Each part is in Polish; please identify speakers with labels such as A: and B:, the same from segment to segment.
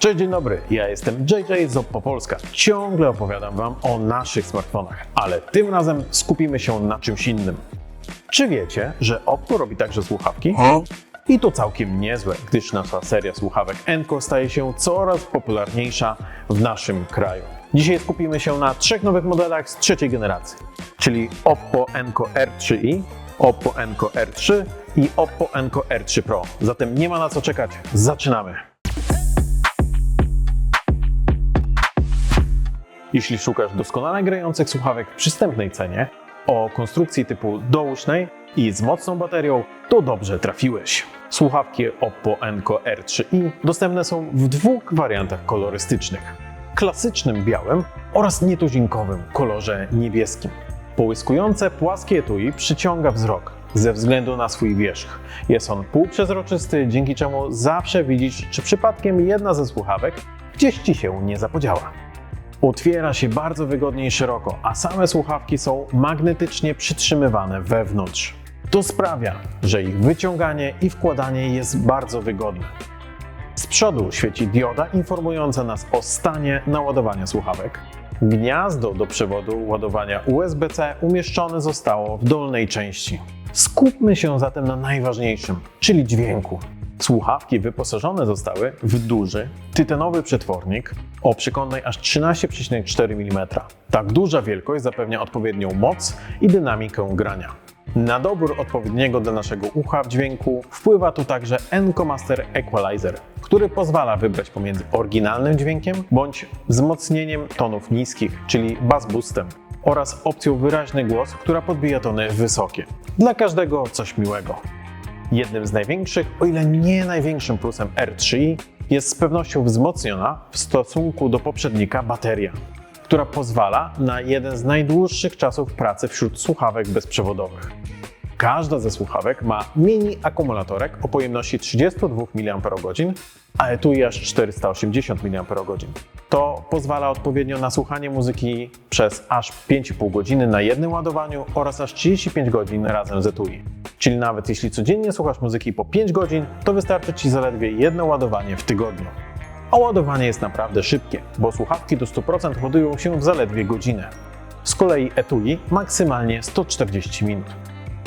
A: Cześć, dzień dobry, ja jestem JJ z Oppo Polska. Ciągle opowiadam Wam o naszych smartfonach, ale tym razem skupimy się na czymś innym. Czy wiecie, że Oppo robi także słuchawki? I to całkiem niezłe, gdyż nasza seria słuchawek Enco staje się coraz popularniejsza w naszym kraju. Dzisiaj skupimy się na trzech nowych modelach z trzeciej generacji, czyli Oppo Enco R3i, Oppo Enco R3 i Oppo Enco R3 Pro. Zatem nie ma na co czekać, zaczynamy! Jeśli szukasz doskonale grających słuchawek w przystępnej cenie, o konstrukcji typu dołóżnej i z mocną baterią, to dobrze trafiłeś. Słuchawki Oppo Enco R3i dostępne są w dwóch wariantach kolorystycznych. Klasycznym białym oraz nietuzinkowym kolorze niebieskim. Połyskujące płaskie etui przyciąga wzrok ze względu na swój wierzch. Jest on półprzezroczysty, dzięki czemu zawsze widzisz, czy przypadkiem jedna ze słuchawek gdzieś ci się nie zapodziała. Otwiera się bardzo wygodnie i szeroko, a same słuchawki są magnetycznie przytrzymywane wewnątrz. To sprawia, że ich wyciąganie i wkładanie jest bardzo wygodne. Z przodu świeci dioda informująca nas o stanie naładowania słuchawek. Gniazdo do przewodu ładowania USB-C umieszczone zostało w dolnej części. Skupmy się zatem na najważniejszym, czyli dźwięku. Słuchawki wyposażone zostały w duży, tytanowy przetwornik o przekątnej aż 13,4 mm. Tak duża wielkość zapewnia odpowiednią moc i dynamikę grania. Na dobór odpowiedniego dla naszego ucha w dźwięku wpływa tu także Encomaster Equalizer, który pozwala wybrać pomiędzy oryginalnym dźwiękiem bądź wzmocnieniem tonów niskich, czyli bass boostem, oraz opcją wyraźny głos, która podbija tony wysokie. Dla każdego coś miłego. Jednym z największych, o ile nie największym plusem R3i jest z pewnością wzmocniona w stosunku do poprzednika bateria, która pozwala na jeden z najdłuższych czasów pracy wśród słuchawek bezprzewodowych. Każda ze słuchawek ma mini akumulatorek o pojemności 32 mAh, a etui aż 480 mAh. To pozwala odpowiednio na słuchanie muzyki przez aż 5,5 godziny na jednym ładowaniu oraz aż 35 godzin razem z etui. Czyli nawet jeśli codziennie słuchasz muzyki po 5 godzin, to wystarczy Ci zaledwie jedno ładowanie w tygodniu. A ładowanie jest naprawdę szybkie, bo słuchawki do 100% ładują się w zaledwie godzinę. Z kolei etui maksymalnie 140 minut.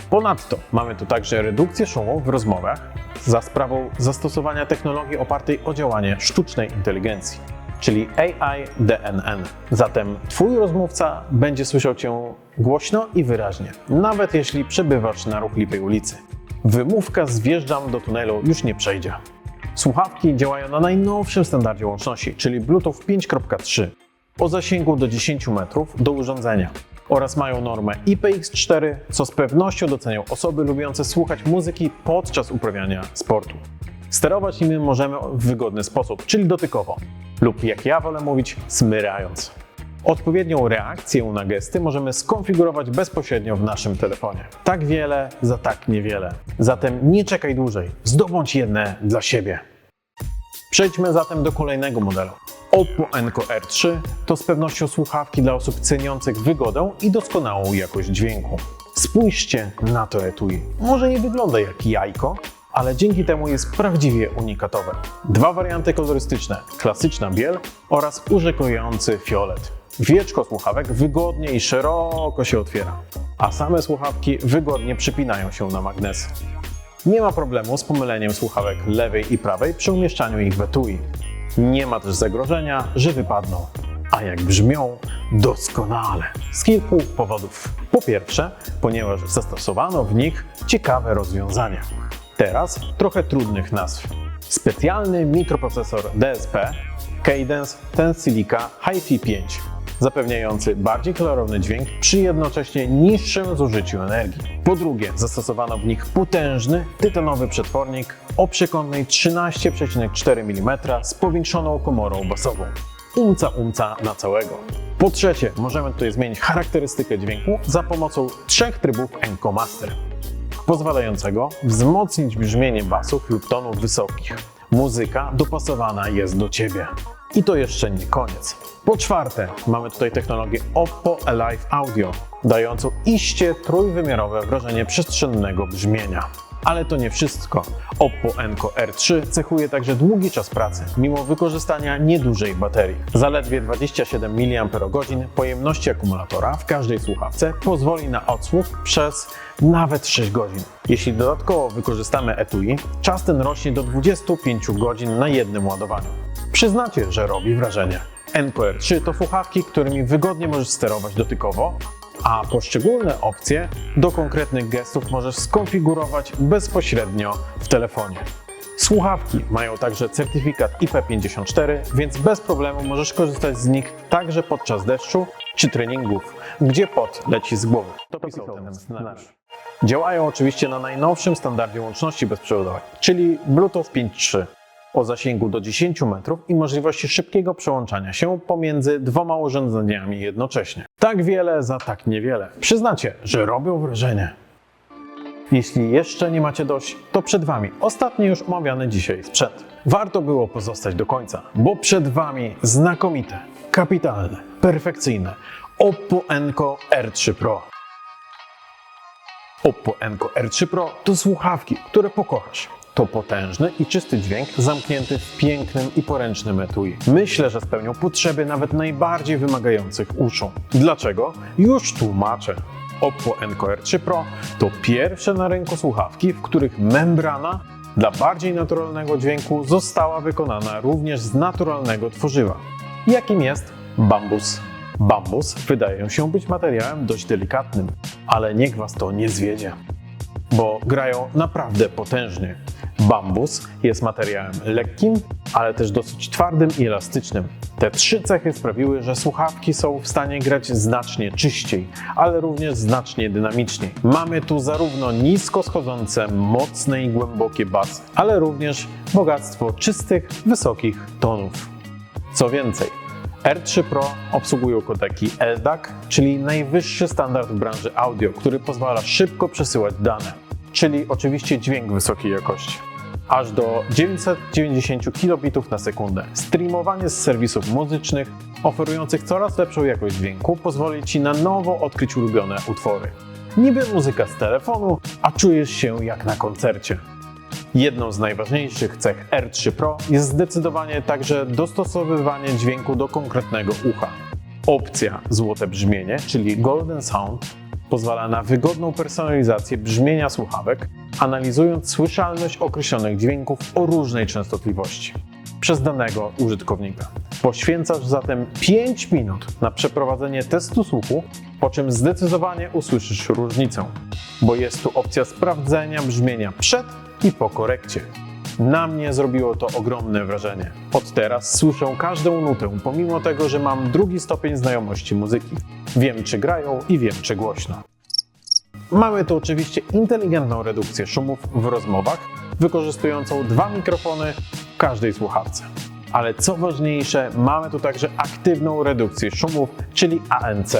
A: Ponadto mamy tu także redukcję szumu w rozmowach za sprawą zastosowania technologii opartej o działanie sztucznej inteligencji, czyli AI DNN. Zatem Twój rozmówca będzie słyszał Cię głośno i wyraźnie, nawet jeśli przebywasz na ruchliwej ulicy. Wymówka zjeżdżam do tunelu już nie przejdzie. Słuchawki działają na najnowszym standardzie łączności, czyli Bluetooth 5.3 o zasięgu do 10 metrów do urządzenia oraz mają normę IPX4, co z pewnością docenią osoby lubiące słuchać muzyki podczas uprawiania sportu. Sterować nimi możemy w wygodny sposób, czyli dotykowo, lub jak ja wolę mówić, smyrając. Odpowiednią reakcję na gesty możemy skonfigurować bezpośrednio w naszym telefonie. Tak wiele za tak niewiele. Zatem nie czekaj dłużej, zdobądź jedne dla siebie. Przejdźmy zatem do kolejnego modelu. Oppo Enco R3 to z pewnością słuchawki dla osób ceniących wygodę i doskonałą jakość dźwięku. Spójrzcie na to etui. Może nie wygląda jak jajko, ale dzięki temu jest prawdziwie unikatowe. Dwa warianty kolorystyczne, klasyczna biel oraz urzekający fiolet. Wieczko słuchawek wygodnie i szeroko się otwiera, a same słuchawki wygodnie przypinają się na magnesy. Nie ma problemu z pomyleniem słuchawek lewej i prawej przy umieszczaniu ich w etui. Nie ma też zagrożenia, że wypadną. A jak brzmią? Doskonale. Z kilku powodów. Po pierwsze, ponieważ zastosowano w nich ciekawe rozwiązania. Teraz trochę trudnych nazw. Specjalny mikroprocesor DSP Cadence Tensilica HiFi 5 zapewniający bardziej klarowny dźwięk przy jednocześnie niższym zużyciu energii. Po drugie, zastosowano w nich potężny, tytanowy przetwornik o przekątnej 13,4 mm z powiększoną komorą basową. Umca umca na całego. Po trzecie, możemy tutaj zmienić charakterystykę dźwięku za pomocą trzech trybów Encomaster, pozwalającego wzmocnić brzmienie basów lub tonów wysokich. Muzyka dopasowana jest do Ciebie. I to jeszcze nie koniec. Po czwarte, mamy tutaj technologię Oppo Alive Audio, dającą iście trójwymiarowe wrażenie przestrzennego brzmienia. Ale to nie wszystko. Oppo Enco R3 cechuje także długi czas pracy, mimo wykorzystania niedużej baterii. Zaledwie 27 mAh pojemności akumulatora w każdej słuchawce pozwoli na odsłuch przez nawet 6 godzin. Jeśli dodatkowo wykorzystamy etui, czas ten rośnie do 25 godzin na jednym ładowaniu. Przyznacie, że robi wrażenie. Enco R3 to słuchawki, którymi wygodnie możesz sterować dotykowo, a poszczególne opcje do konkretnych gestów możesz skonfigurować bezpośrednio w telefonie. Słuchawki mają także certyfikat IP54, więc bez problemu możesz korzystać z nich także podczas deszczu czy treningów, gdzie pot leci z głowy. To pisał ten scenariusz. Działają oczywiście na najnowszym standardzie łączności bezprzewodowej, czyli Bluetooth 5.3 o zasięgu do 10 metrów i możliwości szybkiego przełączania się pomiędzy dwoma urządzeniami jednocześnie. Tak wiele za tak niewiele. Przyznacie, że robią wrażenie. Jeśli jeszcze nie macie dość, to przed Wami ostatni już omawiany dzisiaj sprzęt. Warto było pozostać do końca, bo przed Wami znakomite, kapitalne, perfekcyjne Oppo Enco R3 Pro. Oppo Enco R3 Pro to słuchawki, które pokochasz. To potężny i czysty dźwięk zamknięty w pięknym i poręcznym etui. Myślę, że spełnią potrzeby nawet najbardziej wymagających uszu. Dlaczego? Już tłumaczę. Oppo Enco R3 Pro to pierwsze na rynku słuchawki, w których membrana dla bardziej naturalnego dźwięku została wykonana również z naturalnego tworzywa, jakim jest bambus. Bambus wydaje się być materiałem dość delikatnym, ale niech Was to nie zwiedzie bo grają naprawdę potężnie. Bambus jest materiałem lekkim, ale też dosyć twardym i elastycznym. Te trzy cechy sprawiły, że słuchawki są w stanie grać znacznie czyściej, ale również znacznie dynamiczniej. Mamy tu zarówno nisko schodzące, mocne i głębokie basy, ale również bogactwo czystych, wysokich tonów. Co więcej, R3 Pro obsługują kodeki LDAC, czyli najwyższy standard w branży audio, który pozwala szybko przesyłać dane, czyli oczywiście dźwięk wysokiej jakości. Aż do 990 kilobitów na sekundę. Streamowanie z serwisów muzycznych oferujących coraz lepszą jakość dźwięku pozwoli Ci na nowo odkryć ulubione utwory. Niby muzyka z telefonu, a czujesz się jak na koncercie. Jedną z najważniejszych cech R3 Pro jest zdecydowanie także dostosowywanie dźwięku do konkretnego ucha. Opcja Złote Brzmienie, czyli Golden Sound, pozwala na wygodną personalizację brzmienia słuchawek, analizując słyszalność określonych dźwięków o różnej częstotliwości przez danego użytkownika. Poświęcasz zatem 5 minut na przeprowadzenie testu słuchu, po czym zdecydowanie usłyszysz różnicę, bo jest tu opcja sprawdzenia brzmienia przed i po korekcie. Na mnie zrobiło to ogromne wrażenie. Od teraz słyszę każdą nutę, pomimo tego, że mam drugi stopień znajomości muzyki. Wiem, czy grają i wiem, czy głośno. Mamy tu oczywiście inteligentną redukcję szumów w rozmowach, wykorzystującą dwa mikrofony w każdej słuchawce. Ale co ważniejsze, mamy tu także aktywną redukcję szumów, czyli ANC.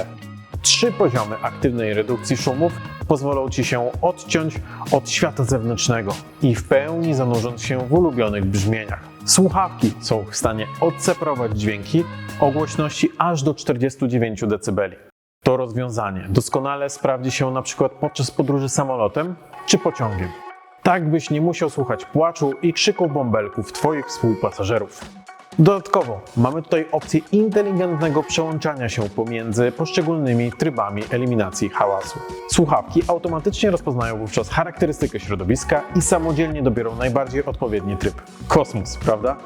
A: Trzy poziomy aktywnej redukcji szumów pozwolą Ci się odciąć od świata zewnętrznego i w pełni zanurząc się w ulubionych brzmieniach. Słuchawki są w stanie odseparować dźwięki o głośności aż do 49 dB. To rozwiązanie doskonale sprawdzi się na przykład podczas podróży samolotem czy pociągiem. Tak byś nie musiał słuchać płaczu i krzyku bąbelków Twoich współpasażerów. Dodatkowo mamy tutaj opcję inteligentnego przełączania się pomiędzy poszczególnymi trybami eliminacji hałasu. Słuchawki automatycznie rozpoznają wówczas charakterystykę środowiska i samodzielnie dobiorą najbardziej odpowiedni tryb. Kosmos, prawda?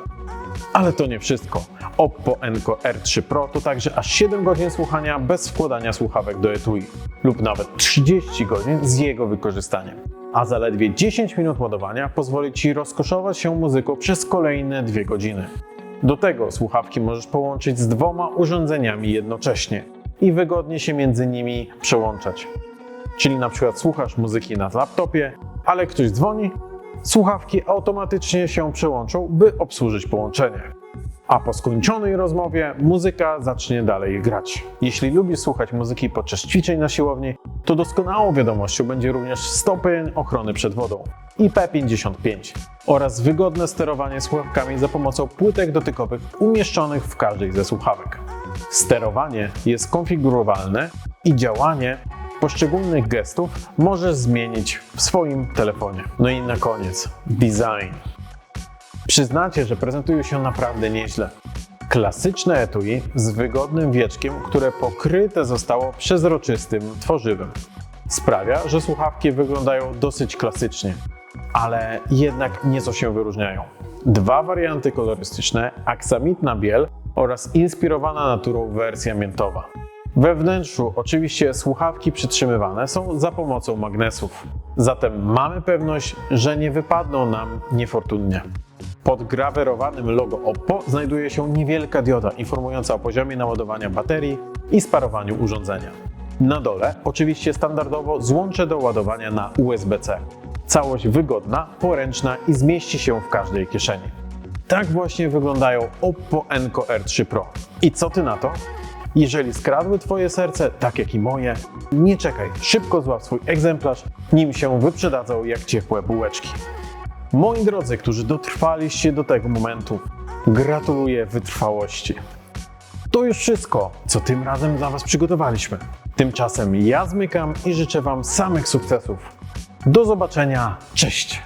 A: Ale to nie wszystko. Oppo Enco R3 Pro to także aż 7 godzin słuchania bez wkładania słuchawek do etui lub nawet 30 godzin z jego wykorzystaniem. A zaledwie 10 minut ładowania pozwoli Ci rozkoszować się muzyką przez kolejne 2 godziny. Do tego słuchawki możesz połączyć z dwoma urządzeniami jednocześnie i wygodnie się między nimi przełączać. Czyli na przykład słuchasz muzyki na laptopie, ale ktoś dzwoni, słuchawki automatycznie się przełączą, by obsłużyć połączenie. A po skończonej rozmowie muzyka zacznie dalej grać. Jeśli lubisz słuchać muzyki podczas ćwiczeń na siłowni, to doskonałą wiadomością będzie również stopień ochrony przed wodą IP55 oraz wygodne sterowanie słuchawkami za pomocą płytek dotykowych umieszczonych w każdej ze słuchawek. Sterowanie jest konfigurowalne i działanie poszczególnych gestów możesz zmienić w swoim telefonie. No i na koniec, design. Przyznacie, że prezentują się naprawdę nieźle. Klasyczne etui z wygodnym wieczkiem, które pokryte zostało przezroczystym tworzywem. Sprawia, że słuchawki wyglądają dosyć klasycznie, ale jednak nieco się wyróżniają. Dwa warianty kolorystyczne, aksamitna biel oraz inspirowana naturą wersja miętowa. We wnętrzu oczywiście słuchawki przytrzymywane są za pomocą magnesów, zatem mamy pewność, że nie wypadną nam niefortunnie. Pod grawerowanym logo Oppo znajduje się niewielka dioda informująca o poziomie naładowania baterii i sparowaniu urządzenia. Na dole oczywiście standardowo złącze do ładowania na USB-C. Całość wygodna, poręczna i zmieści się w każdej kieszeni. Tak właśnie wyglądają Oppo Enco R3 Pro. I co ty na to? Jeżeli skradły Twoje serce, tak jak i moje, nie czekaj, szybko złap swój egzemplarz, nim się wyprzedadzą jak ciepłe bułeczki. Moi drodzy, którzy dotrwaliście do tego momentu, gratuluję wytrwałości. To już wszystko, co tym razem dla Was przygotowaliśmy. Tymczasem ja zmykam i życzę Wam samych sukcesów. Do zobaczenia, cześć!